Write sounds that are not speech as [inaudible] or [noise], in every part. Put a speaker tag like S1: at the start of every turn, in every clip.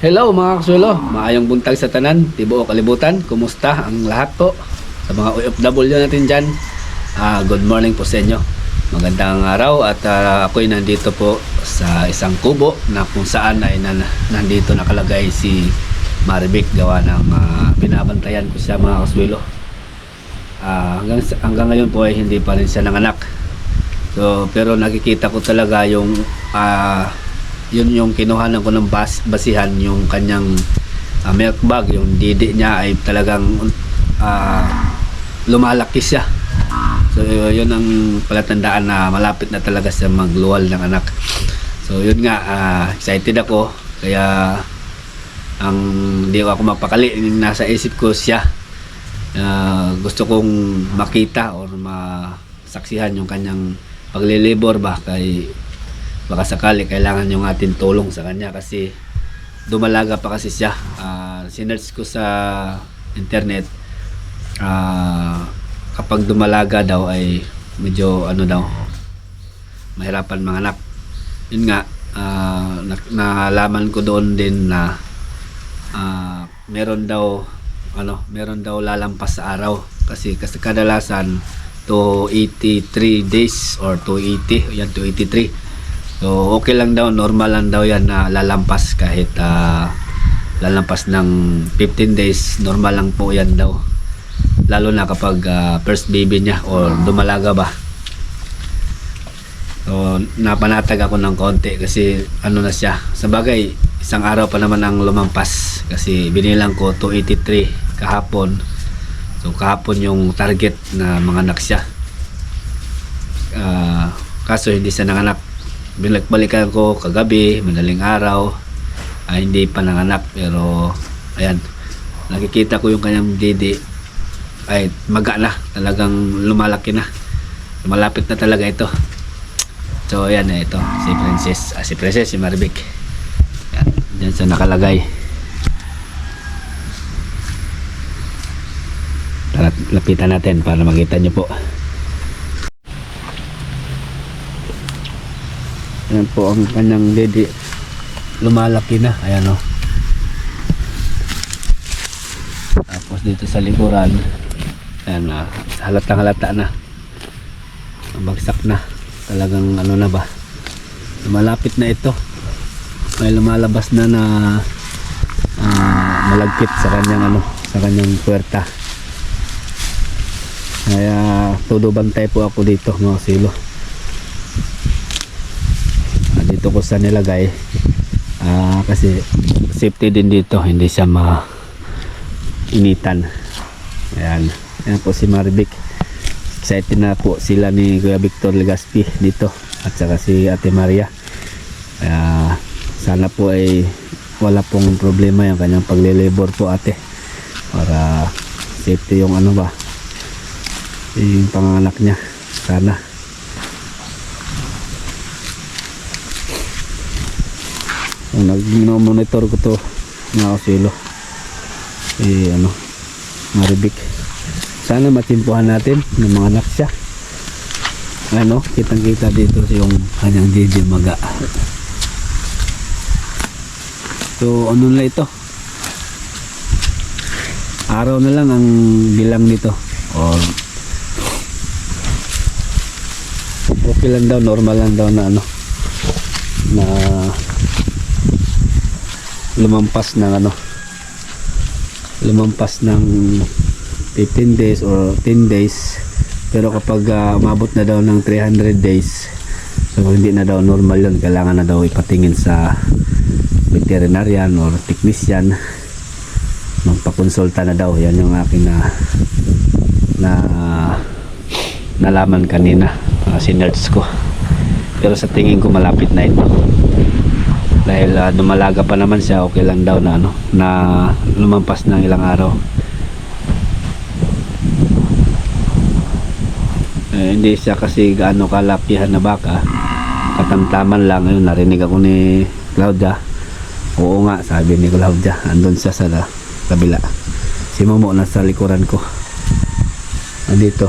S1: Hello mga kasulo, maayong buntag sa tanan, tibuo kalibutan, kumusta ang lahat po sa mga OFW natin dyan. Ah, good morning po sa inyo. Magandang araw at ah, ako'y nandito po sa isang kubo na kung saan ay nan- nandito nakalagay si Maribik gawa ng ah, binabantayan ko siya mga kasulo. Ah, hanggang, hanggang ngayon po ay hindi pa rin siya nanganak. So, pero nakikita ko talaga yung ah, yun yung kinuhanan ko ng bas, basihan yung kanyang ah, milk bag. Yung didi niya ay talagang ah, lumalaki siya. So yun ang palatandaan na malapit na talaga siya magluwal ng anak. So yun nga ah, excited ako. Kaya ang hindi ako mapakali yung nasa isip ko siya. Ah, gusto kong makita or masaksihan yung kanyang paglilibor ba kay baka sakali kailangan yung ating tulong sa kanya kasi dumalaga pa kasi siya. Uh, sinerch ko sa internet ah, kapag dumalaga daw ay medyo ano daw mahirapan mga anak. Yun nga ah, na- nalaman ko doon din na ah, meron daw ano meron daw lalampas sa araw. Kasi kasi kadalasan to 83 days or 280 yan 283 So okay lang daw, normal lang daw yan na lalampas kahit ah, lalampas ng 15 days, normal lang po yan daw. Lalo na kapag ah, first baby niya or dumalaga ba. So napanatag ako ng konti kasi ano na siya. Sa bagay, isang araw pa naman ang lumampas kasi binilang ko 283 kahapon. So kahapon yung target na mga anak siya. Ah, kaso hindi siya nanganak binalik-balikan ko kagabi, madaling araw, ay hindi pa nanganak pero ayan, nakikita ko yung kanyang didi ay maga na, talagang lumalaki na. Malapit na talaga ito. So ayan na ito, si Princess, ah, si Princess, si Maribik. Yan, dyan sa nakalagay. Tara, lapitan natin para makita nyo po. Ayan po ang kanyang didi. Lumalaki na. Ayan o. Tapos dito sa likuran. Ayan na. Halatang halata na. Bagsak na. Talagang ano na ba. Malapit na ito. May lumalabas na na ah, malagkit sa kanyang ano sa kanyang puwerta. Kaya todo bantay po ako dito mga silo Ah, dito ko sa nilagay. Ah, kasi safety din dito hindi siya ma initan. Ayan. Ayan po si Maribik excited na po sila ni Kuya Victor Legaspi dito at saka si Ate Maria. Kaya sana po ay wala pong problema yung kanyang paglilibor po ate para safety yung ano ba yung panganak niya. Sana nag-monitor ko to mga kasilo. Eh ano, maribik. Sana matimpuhan natin ng mga anak siya. Ano, kitang kita dito yung kanyang didi maga. So ano na ito? Araw na lang ang bilang nito. Or okay lang daw, normal lang daw na ano na lumampas ng ano lumampas ng 15 days or 10 days. Pero kapag ah, umabot na daw ng 300 days so hindi na daw normal yun kailangan na daw ipatingin sa veterinarian or technician. Magpakonsulta na daw. Yan yung akin na na nalaman kanina uh, sinerts ko. Pero sa tingin ko malapit na ito dahil ah, dumalaga pa naman siya okay lang daw na ano na lumampas ng ilang araw. Eh, hindi siya kasi gaano kalakihan na baka. Katamtaman lang ayun narinig ako ni Claudia. Oo nga sabi ni Claudia andun siya sa la- kabila. Si Momo nasa likuran ko. Andito.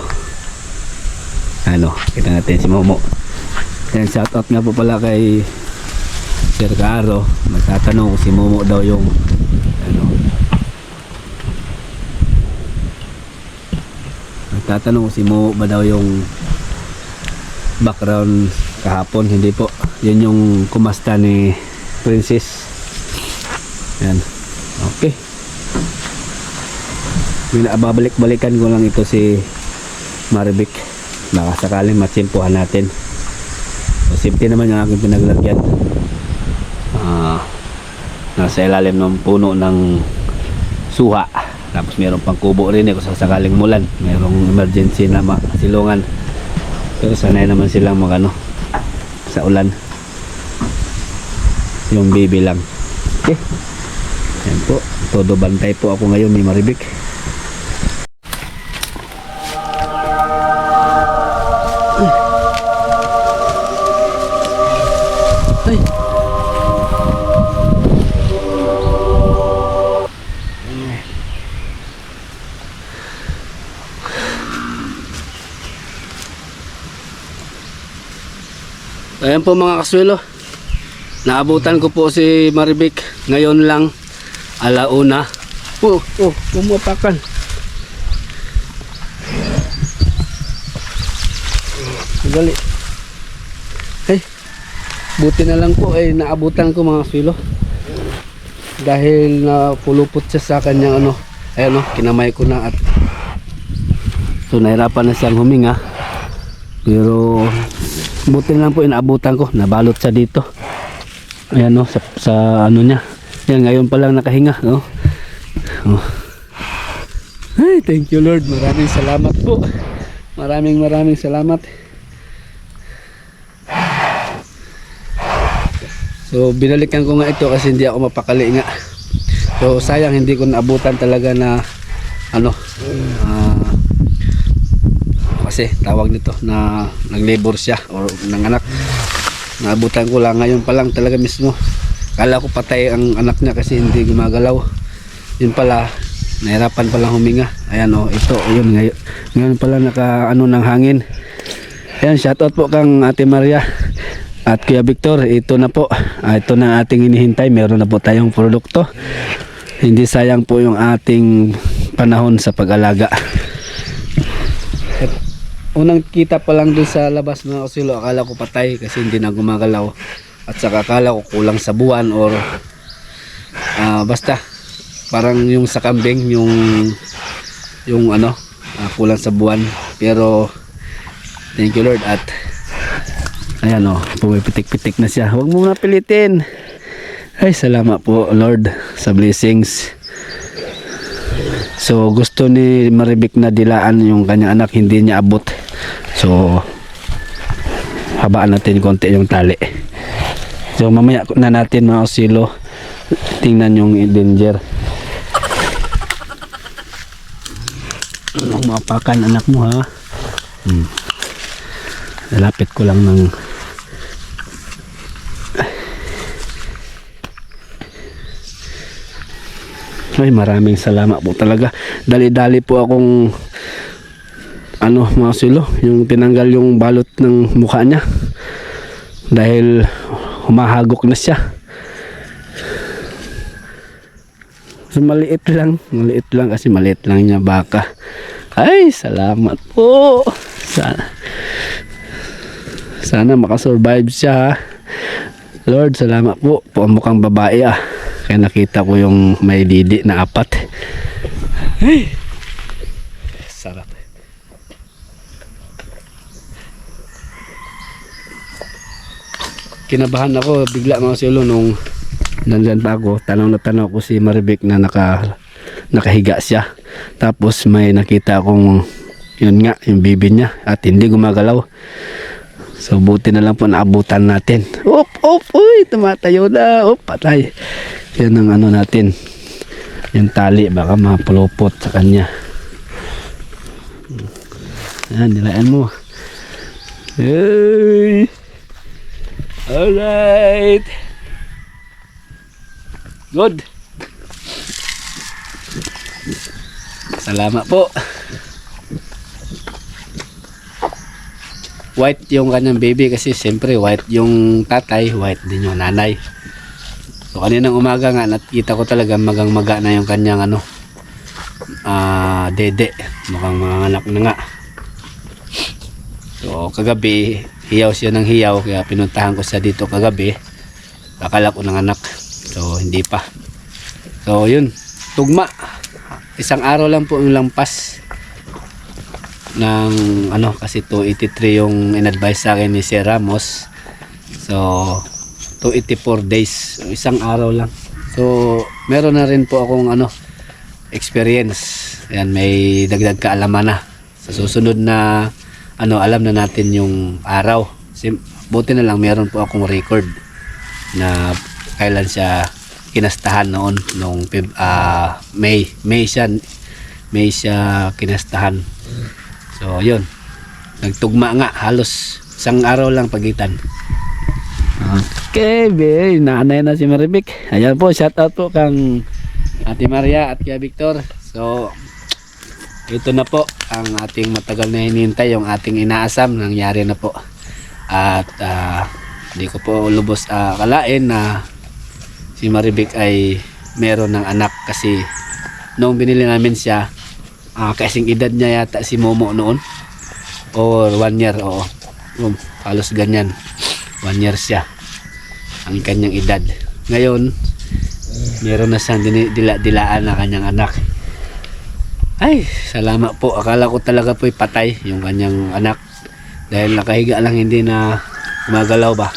S1: Ano kita natin si Momo. Yan shout out nga po pala kay Sir Caro, magtatanong kung si Momo daw yung ano. Magtatanong kung si Momo ba daw yung background kahapon, hindi po. Yun yung kumasta ni Princess. Yan. Okay. Binabalik-balikan ko lang ito si Maribik. Baka sakaling matsimpuhan natin. So, safety naman yung aking pinaglagyan. Ah, nasa ilalim ng puno ng suha. Tapos mayroon pang kubo rin eh kung sakaling mulan. Mayroong emergency na masilungan. Pero sanay naman silang magano sa ulan. Yung baby lang. Okay. Yan po. Todo bantay po ako ngayon ni Maribik. Ayan po mga kaswelo. Naabutan ko po si Maribik ngayon lang alauna. Oh, oh, umupakan. Gali. Hey, buti na lang po ay naabutan ko mga kaswelo. Dahil na pulupot siya sa kanyang ano, ayan oh, kinamay ko na at so nahirapan na siyang huminga. Pero buti lang po inaabutan ko, nabalot siya dito. Ayan oh, sa, sa ano niya. Yan, ngayon pa lang nakahinga. Oh. Oh. Ay, thank you Lord. Maraming salamat po. Maraming maraming salamat. So, binalikan ko nga ito kasi hindi ako mapakali nga. So, sayang hindi ko naabutan talaga na ano, ah, kasi tawag nito na nag-labor siya or nanganak. Naabutan ko lang ngayon pa lang talaga mismo. Kala ko patay ang anak niya kasi hindi gumagalaw. Yun pala, nahirapan palang huminga. Ayan o, ito, yun ngayon. Ngayon pala naka ano ng hangin. Ayan, shoutout po kang Ate Maria. At Kuya Victor, ito na po. Ah, ito na ating inihintay. Meron na po tayong produkto. Hindi sayang po yung ating panahon sa pag-alaga. Unang kita pa lang dun sa labas mga kasilo, akala ko patay kasi hindi na gumagalaw. At saka akala ko kulang sa buwan or ah, basta parang yung sa kambing yung yung ano ah, kulang sa buwan. Pero thank you Lord. At ayan o pumipitik-pitik na siya. Huwag mo na pilitin ay salamat po Lord sa blessings. So gusto ni Maribik na dilaan yung kanyang anak. Hindi niya abot. So habaan natin konti yung tali. So mamaya na natin mga osilo tingnan yung danger. Mapakan anak mo ha. Hmm. Lapit ko lang ng Ay, maraming salamat po talaga. Dali-dali po akong ano mga silo, yung tinanggal yung balot ng mukha niya. Dahil humahagok na siya. So, maliit lang. Maliit lang kasi maliit lang niya baka. Ay, salamat po. Sana, sana makasurvive siya. Lord, salamat po. Po mukhang babae ah. Kaya nakita ko yung may didi na apat. Ay! Sarap. Kinabahan ako bigla mga silo nung nandyan pa ako. Tanong na tanong ko si Maribik na naka, nakahiga siya. Tapos may nakita akong yun nga, yung bibi niya at hindi gumagalaw. So buti na lang po naabutan natin. Op, op, uy, tumatayo na. Op, patay. Yan ang ano natin. Yung tali, baka mapulupot sa kanya. Yan, nilaan mo. Hey. Alright. Good. Salamat po. white yung kanyang baby kasi siyempre white yung tatay, white din yung nanay. So kaninang umaga nga nakita ko talaga magang maga na yung kanyang ano ah dede mukhang mga anak na nga. So kagabi hiyaw siya ng hiyaw kaya pinuntahan ko siya dito kagabi. Akala ko ng anak. So hindi pa. So yun, tugma. Isang araw lang po yung lampas ng ano kasi 283 yung in-advise sa akin ni Sir Ramos. So 284 days, isang araw lang. So meron na rin po akong ano experience. Yan may dagdag kaalaman na. Sa susunod na ano alam na natin yung araw. Buti na lang meron po akong record na kailan siya kinastahan noon nung ah, May May siya May siya kinastahan. So yun. Nagtugma nga halos isang araw lang pagitan. Okay be nanay na si Maribik ayan po shout out po kang Ate Maria at kay Victor. So ito na po ang ating matagal na hinihintay yung ating inaasam nangyari na po. At ah, hindi ko po lubos ah, akalain na si Maribik ay meron ng anak kasi noong binili namin siya ah, kasing edad niya yata si Momo noon. Or one year oo. Um, halos ganyan. One year siya ang kanyang edad. Ngayon meron na siyang dila-dilaan na kanyang anak ay salamat po. Akala ko talaga po'y patay yung kanyang anak. Dahil nakahiga lang hindi na gumagalaw ba?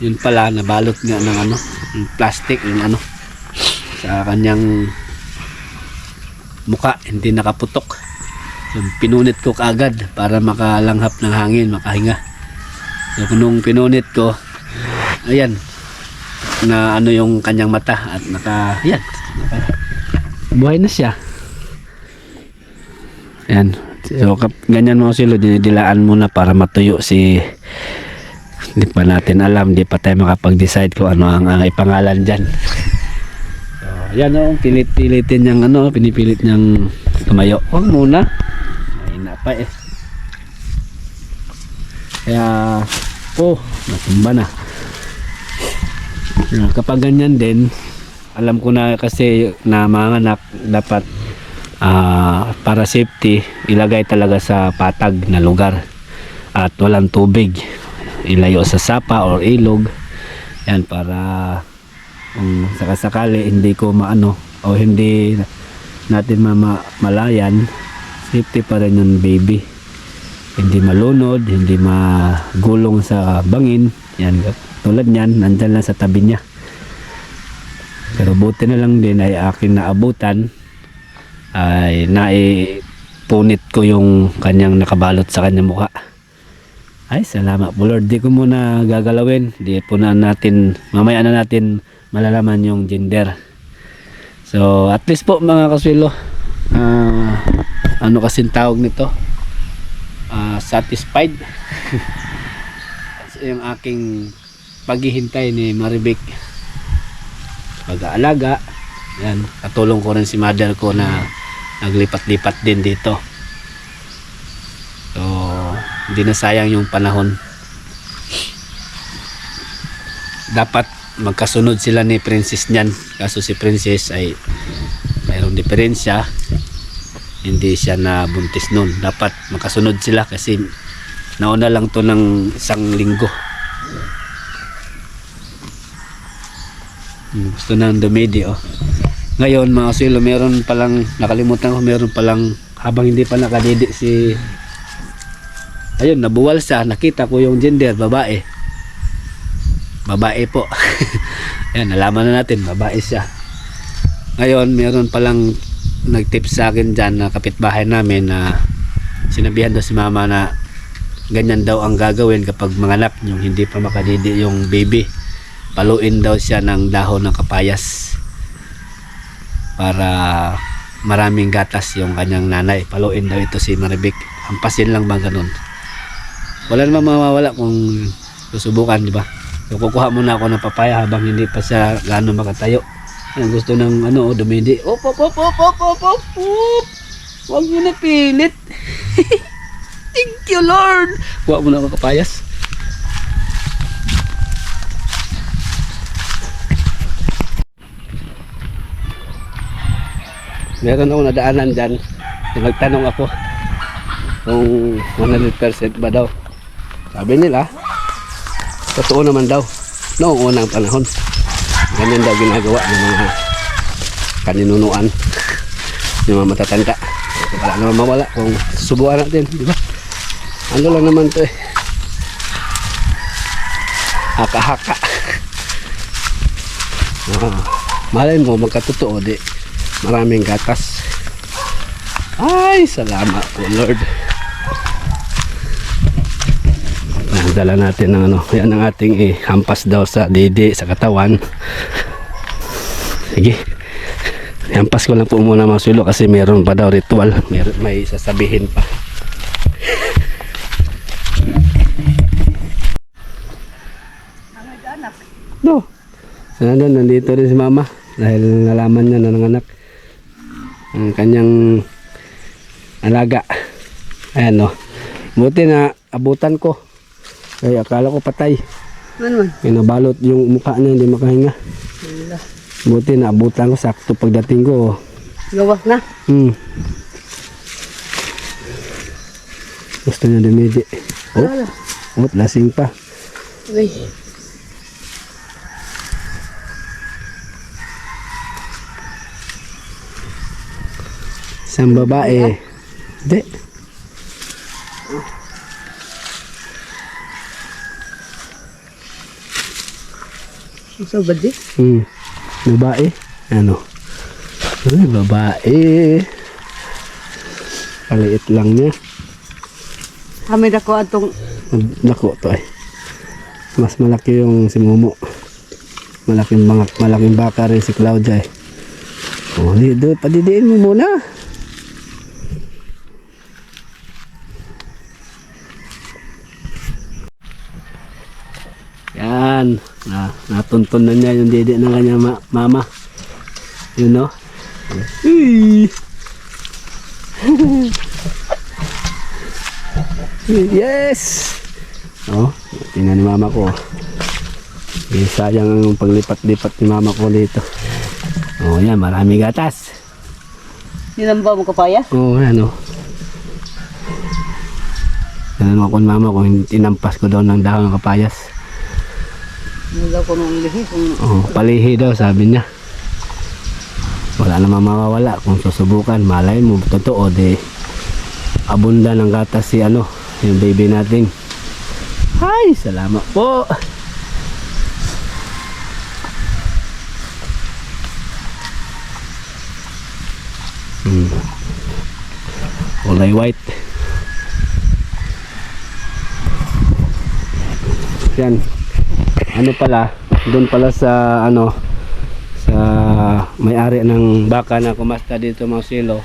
S1: Yun pala nabalot nga ng ano yung plastic yung ano sa kanyang muka. Hindi nakaputok. So pinunit ko kaagad para makalanghap ng hangin makahinga. So nung pinunit ko ayan na ano yung kanyang mata at naka ayan naka, buhay na siya ayan so ganyan mga silo dinidilaan muna para matuyo si hindi pa natin alam, hindi pa tayo makapag-decide kung ano ang, ang ipangalan dyan. So, yan o, pilit-pilitin niyang ano, pinipilit niyang tumayo. Huwag muna. Mahina pa eh. Kaya, oh, natumba na. Kapag ganyan din, alam ko na kasi na mga anak dapat ah, para safety ilagay talaga sa patag na lugar at walang tubig. Ilayo sa sapa or ilog. Yan para kung sakasakali hindi ko maano o hindi natin mama, malayan safety pa rin yung baby. Hindi malunod hindi magulong sa bangin. Yan tulad niyan nandyan lang sa tabi niya. Pero buti na lang din ay akin naabutan ay naipunit ko yung kanyang nakabalot sa kanyang mukha ay, salamat po Lord. Di ko muna gagalawin. Di po na natin, mamaya na natin malalaman yung gender. So, at least po mga kaswilo, ah, ano kasing tawag nito? Ah, satisfied. [laughs] Yung aking paghihintay ni Maribik pag-aalaga. Yan, katulong ko rin si mother ko na naglipat-lipat din dito. So, hindi na sayang yung panahon. Dapat magkasunod sila ni Princess niyan. Kaso si Princess ay mayroong diferensya. Hindi siya na buntis noon. Dapat magkasunod sila kasi nauna lang to ng isang linggo. Hmm, Gusto nang dumidi oh. Ngayon mga silo, meron palang nakalimutan ko, meron palang habang hindi pa nakadidi si ayun nabuwal siya nakita ko yung gender babae. Babae po. [laughs] Yan nalaman na natin babae siya. Ngayon meron palang nagtip sa akin dyan na kapitbahay namin na sinabihan daw si mama na ganyan daw ang gagawin kapag manganak yung hindi pa makadidi yung baby. Paluin daw siya ng dahon ng kapayas para maraming gatas yung kanyang nanay paluin daw ito si Maribik hampasin lang ba ganun wala namang mawawala kung susubukan, di ba? So, kukuha muna ako ng papaya habang hindi pa siya gaano makatayo. Ang gusto ng ano, dumidi. Op, op, op, op, op, op, op, op. Huwag mo na pilit. [laughs] Thank you, Lord. Kuha muna ako kapayas. Meron ako nadaanan dyan. Nagtanong ako kung 100% ba daw. Sabi nila, totoo naman daw. Noong unang panahon. Ganyan daw ginagawa ng mga kaninunuan. [laughs] Yung mga matatanda. Wala naman mawala kung subukan natin, di ba? Ano lang naman to eh. Haka-haka. [laughs] Ah, malay mo, magkatotoo di. Maraming gatas. Ay, salamat po Lord. Dala natin ng ano, yan ang ating eh, hampas daw sa didi, sa katawan. Sige. Hampas ko lang po muna mga sulo kasi meron pa daw ritual. May, may sasabihin pa. No. Sana nandito rin si mama dahil nalaman niya na nanganak ang kanyang alaga. Ayan no. Buti na abutan ko. Ay akala ko patay.
S2: Ano man?
S1: Kaya nabalot yung mukha niya hindi makahinga. Buti na abutan ko sakto pagdating ko.
S2: Gawas na.
S1: Hmm. Gusto niya dumidi. Oh, oh, lasing pa.
S2: Uy.
S1: Isang babae. Hindi.
S2: Isa ba di?
S1: Hmm. Babae. Ano? Ay, babae. Paliit lang niya.
S2: Kami na ko atong
S1: Lako to ay. Mas malaki yung si Momo. Malaking bangak, malaking baka rin si Claudia eh. Oh, di, do, padidiin mo muna. Yan. Na, natuntun na niya yung didi ng kanyang ma- mama. Yun no? Uy! [laughs] yes! Oh, tingnan ni mama ko. Eh, sayang ang paglipat-lipat ni mama ko dito. Oh, yan, marami gatas.
S2: Ninamba mo kapaya?
S1: Oo, oh, ano. Tanong ako ni mama kung tinampas ko daw ng dahon ng kapayas.
S2: Wala ko nung lihi
S1: Oh, palihi daw, sabi niya. Wala namang mawawala kung susubukan. Malay mo, totoo, de abunda ng gatas si ano, yung baby natin. Hi, salamat po. Hmm. Kulay white. Yan. Ano pala, doon pala sa ano sa may-ari ng baka na kumasta dito mga silo.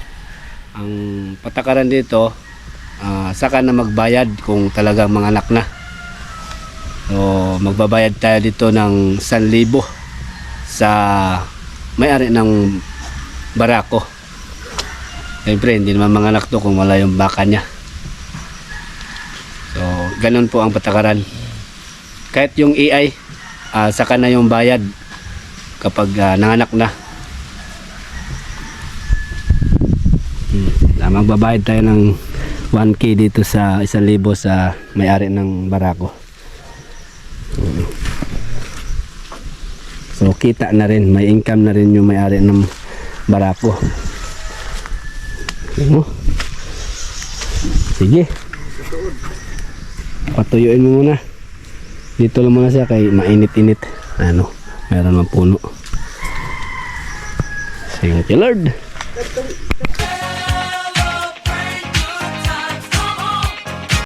S1: Ang patakaran dito ah, saka na magbayad kung talagang mga anak na. So magbabayad tayo dito ng 1,000 sa may-ari ng barako. Siyempre, hindi naman mga anak to kung wala yung baka niya. So, ganun po ang patakaran. Kahit yung AI, ah, saka na yung bayad kapag ah, nanganak na. Hmm. Magbabayad tayo ng 1K dito sa 1,000 sa may-ari ng barako. So, kita na rin. May income na rin yung may-ari ng barako. Ano? Sige. Patuyuin mo muna. Dito lang muna siya kay mainit-init. Ano? Meron mang puno. Thank you Lord.